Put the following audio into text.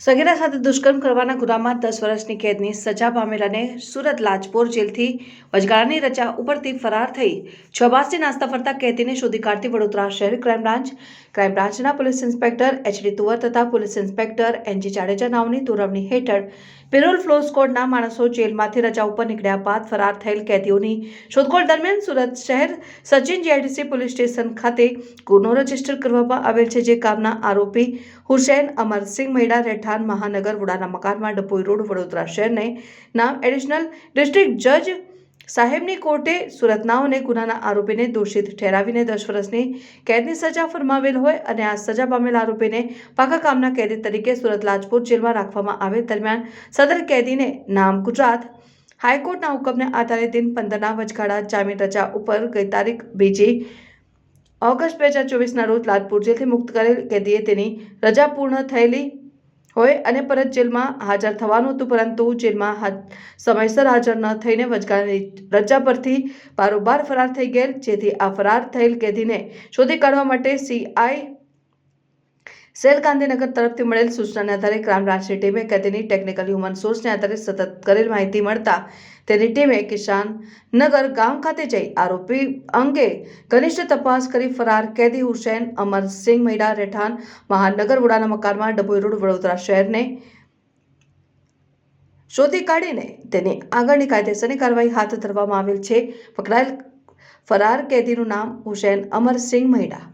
સગીરા સાથે દુષ્કર્મ કરવાના ગુનામાં દસ વર્ષની કેદની સજા પામેલાને સુરત લાજપોર જેલથી વચગાળાની રજા ઉપરથી ફરાર થઈ છ માસથી નાસ્તા ફરતા કેદીને શોધી કાઢતી વડોદરા શહેર ક્રાઇમ બ્રાન્ચ. ક્રાઇમ બ્રાન્ચના પોલીસ ઇન્સ્પેક્ટર એચડી તુવર તથા પોલીસ ઇન્સ્પેક્ટર એનજી જાડેજા નાઓની તોરવણી હેઠળ પેરોલ ફ્લો સ્કોડના માણસો જેલમાંથી રજા ઉપર નીકળ્યા બાદ ફરાર થયેલ કેદીઓની શોધખોળ દરમિયાન સુરત શહેર સચિન જીઆઈડીસી પોલીસ સ્ટેશન ખાતે ગુનો રજિસ્ટર કરવામાં આવેલ છે, જે કામના આરોપી હુસૈન અમરસિંહ મેડા રહેઠાણ મહાનગર વડાના મકાનમાં ડભોઈ રોડ વડોદરા શહેરને નામ એડિશનલ ડિસ્ટ્રિક્ટ જજ સાહેબની કોર્ટે સુરતનાઓને ગુનાના આરોપીને દોષિત ઠેરાવીને દસ વર્ષની કેદની સજા ફરમાવેલ હોય અને આ સજા પામેલ આરોપીને પાકા કામના કેદી તરીકે સુરત લાજપોર જેલમાં રાખવામાં આવે દરમિયાન સદર કેદીને નામ ગુજરાત હાઈકોર્ટના હુકમને આધારે દિન પંદરના વચગાળા જામીન રજા ઉપર ગઈ તારીખ બીજી ઓગસ્ટ બે હજાર ચોવીસના રોજ લાલપુર જેલથી મુક્ત કરેલ કેદીએ તેની રજા પૂર્ણ થયેલી હોય અને પરત જેલમાં હાજર થવાનું હતું, પરંતુ જેલમાં સમયસર હાજર ન થઈને વચગાળાની રજા પરથી બારોબાર ફરાર થઈ ગયેલ, જેથી આ ફરાર થયેલ કેદીને શોધી કાઢવા માટે સીઆઈ સેલ ગાંધીનગર તરફથી મળેલ સૂચનાને આધારે ક્રાઇમ બ્રાન્ચની ટીમે કેદીની ટેકનિકલ હ્યુમન સોર્સને આધારે સતત કરેલ માહિતી મળતા તેની ટીમે કિશાન નગર ગામ ખાતે જઈ આરોપી અંગે ઘનિષ્ઠ તપાસ કરી ફરાર કેદી હુસેન અમરસિંહ મૈડા, રહેઠાણ, મહાનગર વડાના મકાનમાં ડભોઈ રોડ, વડોદરા શહેરને શોધી કાઢીને તેની આગળની કાયદેસરની કાર્યવાહી હાથ ધરવામાં આવેલ છે. પકડાયેલ ફરાર કેદીનું નામ હુસેન અમરસિંહ મૈડા